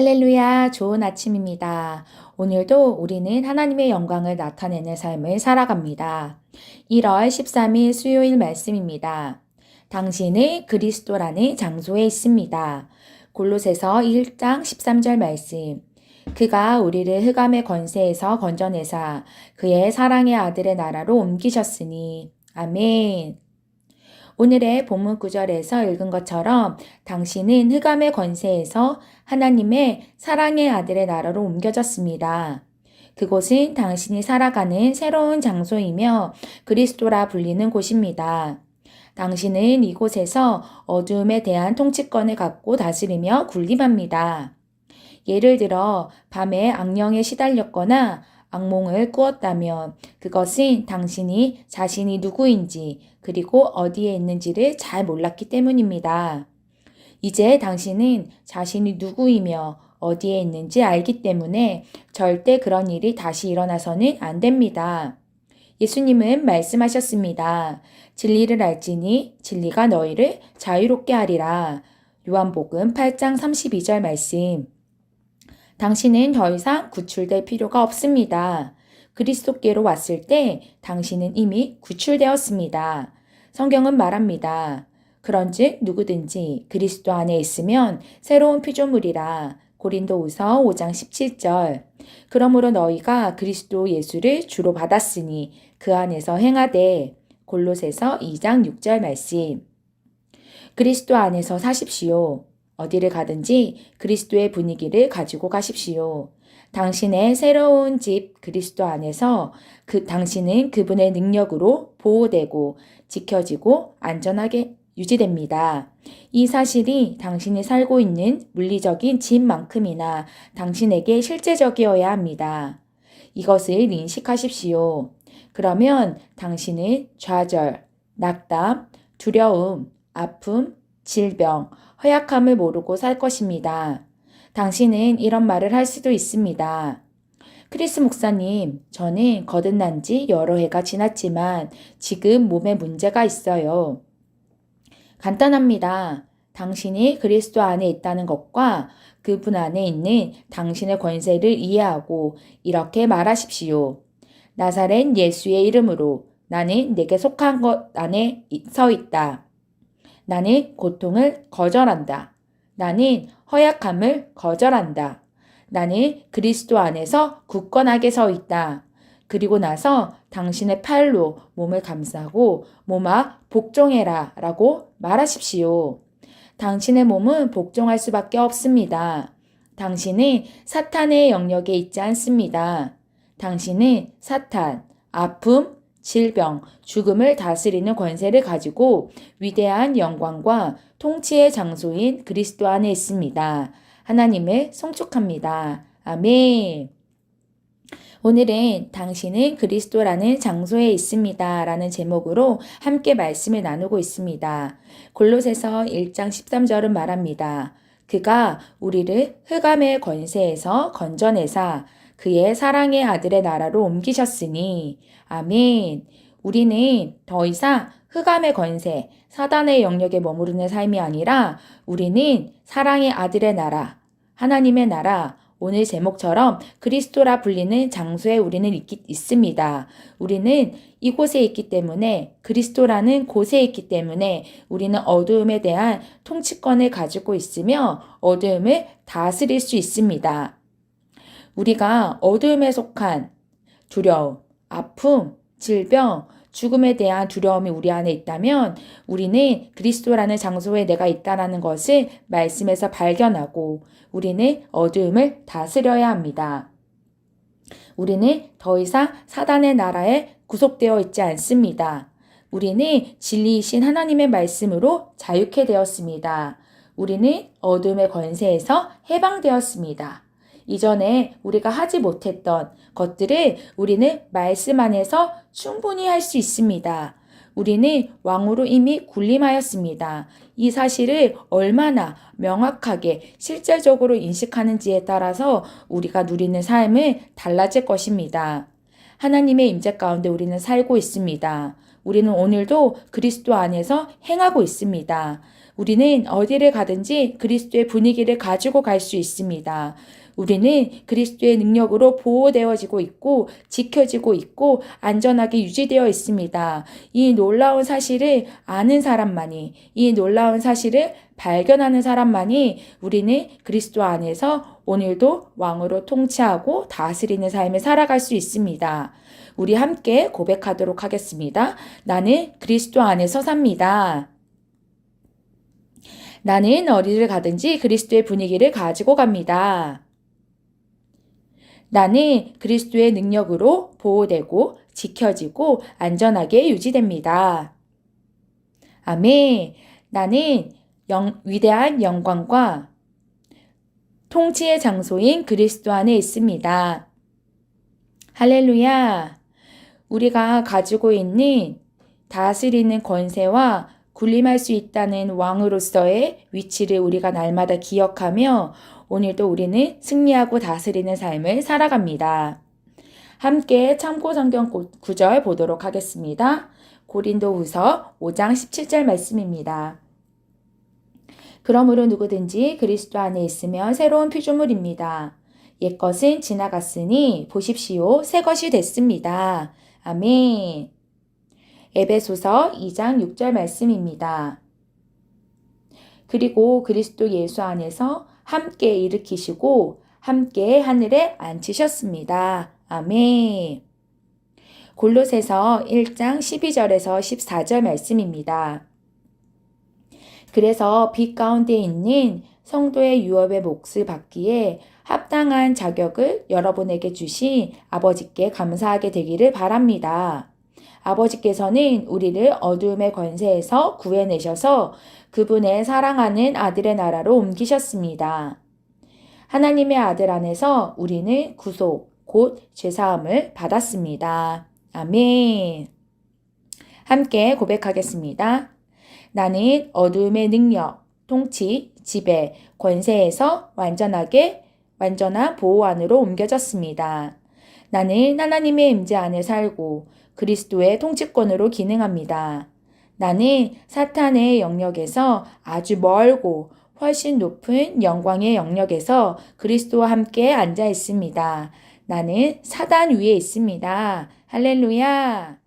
할렐루야, 좋은 아침입니다. 오늘도 우리는 하나님의 영광을 나타내는 삶을 살아갑니다. 1월 13일 수요일 말씀입니다. 당신은 그리스도라는 장소에 있습니다. 골로새서 1장 13절 말씀. 그가 우리를 흑암의 권세에서 건져내사 그의 사랑의 아들의 나라로 옮기셨으니. 아멘. 오늘의 본문 구절에서 읽은 것처럼 당신은 흑암의 권세에서 하나님의 사랑의 아들의 나라로 옮겨졌습니다. 그곳은 당신이 살아가는 새로운 장소이며 그리스도라 불리는 곳입니다. 당신은 이곳에서 어두움에 대한 통치권을 갖고 다스리며 군림합니다. 예를 들어 밤에 악령에 시달렸거나 악몽을 꾸었다면 그것은 당신이 자신이 누구인지 그리고 어디에 있는지를 잘 몰랐기 때문입니다. 이제 당신은 자신이 누구이며 어디에 있는지 알기 때문에 절대 그런 일이 다시 일어나서는 안 됩니다. 예수님은 말씀하셨습니다. 진리를 알지니 진리가 너희를 자유롭게 하리라. 요한복음 8장 32절 말씀. 당신은 더 이상 구출될 필요가 없습니다. 그리스도께로 왔을 때 당신은 이미 구출되었습니다. 성경은 말합니다. 그런즉 누구든지 그리스도 안에 있으면 새로운 피조물이라. 고린도후서 5장 17절. 그러므로 너희가 그리스도 예수를 주로 받았으니 그 안에서 행하되 골로새서 2장 6절 말씀. 그리스도 안에서 사십시오. 어디를 가든지 그리스도의 분위기를 가지고 가십시오. 당신의 새로운 집 그리스도 안에서 그 당신은 그분의 능력으로 보호되고 지켜지고 안전하게 유지됩니다. 이 사실이 당신이 살고 있는 물리적인 집만큼이나 당신에게 실제적이어야 합니다. 이것을 인식하십시오. 그러면 당신은 좌절, 낙담, 두려움, 아픔, 질병, 허약함을 모르고 살 것입니다. 당신은 이런 말을 할 수도 있습니다. 크리스 목사님, 저는 거듭난 지 여러 해가 지났지만 지금 몸에 문제가 있어요. 간단합니다. 당신이 그리스도 안에 있다는 것과 그분 안에 있는 당신의 권세를 이해하고 이렇게 말하십시오. 나사렛 예수의 이름으로 나는 내게 속한 것 안에 서 있다. 나는 고통을 거절한다. 나는 허약함을 거절한다. 나는 그리스도 안에서 굳건하게 서 있다. 그리고 나서 당신의 팔로 몸을 감싸고 몸아 복종해라 라고 말하십시오. 당신의 몸은 복종할 수밖에 없습니다. 당신은 사탄의 영역에 있지 않습니다. 당신은 사탄, 아픔, 질병, 죽음을 다스리는 권세를 가지고 위대한 영광과 통치의 장소인 그리스도 안에 있습니다. 하나님을 송축합니다. 아멘. 오늘은 당신은 그리스도라는 장소에 있습니다. 라는 제목으로 함께 말씀을 나누고 있습니다. 골로새서 1장 13절은 말합니다. 그가 우리를 흑암의 권세에서 건져내사 그의 사랑의 아들의 나라로 옮기셨으니 아멘. 우리는 더 이상 흑암의 권세, 사단의 영역에 머무르는 삶이 아니라 우리는 사랑의 아들의 나라, 하나님의 나라, 오늘 제목처럼 그리스도라 불리는 장소에 우리는 있기, 있습니다. 우리는 이곳에 있기 때문에 그리스도라는 곳에 있기 때문에 우리는 어두움에 대한 통치권을 가지고 있으며 어두움을 다스릴 수 있습니다. 우리가 어두움에 속한 두려움, 아픔, 질병, 죽음에 대한 두려움이 우리 안에 있다면 우리는 그리스도라는 장소에 내가 있다라는 것을 말씀에서 발견하고 우리는 어두움을 다스려야 합니다. 우리는 더 이상 사단의 나라에 구속되어 있지 않습니다. 우리는 진리이신 하나님의 말씀으로 자유케 되었습니다. 우리는 어둠의 권세에서 해방되었습니다. 이전에 우리가 하지 못했던 것들을 우리는 말씀 안에서 충분히 할 수 있습니다. 우리는 왕으로 이미 군림하였습니다. 이 사실을 얼마나 명확하게 실질적으로 인식하는지에 따라서 우리가 누리는 삶은 달라질 것입니다. 하나님의 임재 가운데 우리는 살고 있습니다. 우리는 오늘도 그리스도 안에서 행하고 있습니다. 우리는 어디를 가든지 그리스도의 분위기를 가지고 갈 수 있습니다. 우리는 그리스도의 능력으로 보호되어지고 있고 지켜지고 있고 안전하게 유지되어 있습니다. 이 놀라운 사실을 아는 사람만이 이 놀라운 사실을 발견하는 사람만이 우리는 그리스도 안에서 오늘도 왕으로 통치하고 다스리는 삶을 살아갈 수 있습니다. 우리 함께 고백하도록 하겠습니다. 나는 그리스도 안에서 삽니다. 나는 어디를 가든지 그리스도의 분위기를 가지고 갑니다. 나는 그리스도의 능력으로 보호되고 지켜지고 안전하게 유지됩니다. 아멘. 나는 영, 위대한 영광과 통치의 장소인 그리스도 안에 있습니다. 할렐루야. 우리가 가지고 있는 다스리는 권세와 군림할 수 있다는 왕으로서의 위치를 우리가 날마다 기억하며 오늘도 우리는 승리하고 다스리는 삶을 살아갑니다. 함께 참고 성경 구절 보도록 하겠습니다. 고린도 후서 5장 17절 말씀입니다. 그러므로 누구든지 그리스도 안에 있으면 새로운 피조물입니다. 옛것은 지나갔으니 보십시오. 새 것이 됐습니다. 아멘. 에베소서 2장 6절 말씀입니다. 그리고 그리스도 예수 안에서 함께 일으키시고 함께 하늘에 앉히셨습니다. 아멘. 골로새서 1장 12절에서 14절 말씀입니다. 그래서 빛 가운데 있는 성도의 유업의 몫을 받기에 합당한 자격을 여러분에게 주신 아버지께 감사하게 되기를 바랍니다. 아버지께서는 우리를 어두움의 권세에서 구해내셔서 그분의 사랑하는 아들의 나라로 옮기셨습니다. 하나님의 아들 안에서 우리는 구속, 곧 죄사함을 받았습니다. 아멘. 함께 고백하겠습니다. 나는 어두움의 능력, 통치, 지배, 권세에서 완전하게 완전한 보호 안으로 옮겨졌습니다. 나는 하나님의 임재 안에 살고 그리스도의 통치권으로 기능합니다. 나는 사탄의 영역에서 아주 멀고 훨씬 높은 영광의 영역에서 그리스도와 함께 앉아 있습니다. 나는 사단 위에 있습니다. 할렐루야!